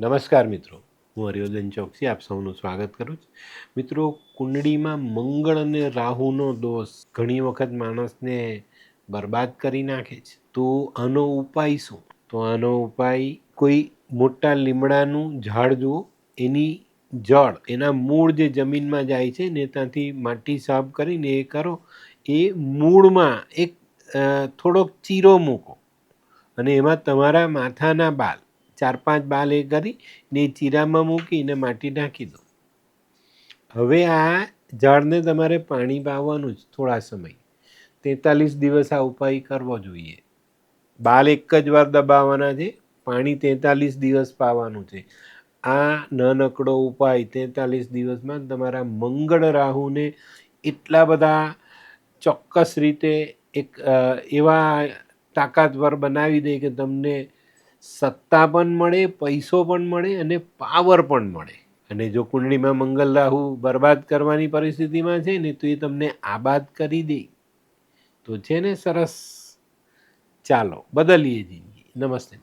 નમસ્કાર મિત્રો, હું હરિવર્ધન ચોકસી, આપ સૌનું સ્વાગત કરું છું. મિત્રો, કુંડળીમાં મંગળ અને રાહુનો દોષ ઘણી વખત માણસને બરબાદ કરી નાખે છે. તો આનો ઉપાય શું? તો આનો ઉપાય, કોઈ મોટા લીમડાનું ઝાડ જુઓ, એની જળ, એના મૂળ જે જમીનમાં જાય છે ને, ત્યાંથી માટી સાફ કરીને એ કરો. એ મૂળમાં એક થોડોક ચીરો મૂકો અને એમાં તમારા માથાના બાલ ચાર પાંચ બાલ એ કરી ને ચીરામાં મૂકીને માટી નાખી દો. હવે આ ઝાડને તમારે પાણી પાવાનું જ થોડા સમય. તેતાલીસ દિવસ આ ઉપાય કરવો જોઈએ. બાલ એક જ વાર દબાવવાના છે, પાણી તેતાલીસ દિવસ પાવાનું છે. આ નાનકડો ઉપાય તેતાલીસ દિવસમાં તમારા મંગળ રાહુને એટલા બધા ચોક્કસ રીતે એક એવા તાકાતવર બનાવી દે કે તમને સત્તા પણ મળે, પૈસો પણ મળે અને પાવર પણ મળે. અને જો કુંડળીમાં મંગલ રાહુ બરબાદ કરવાની પરિસ્થિતિમાં છે ને, તો એ તમને આબાદ કરી દે. તો છે ને સરસ. ચાલો, બદલીએ જિંદગી. નમસ્તે.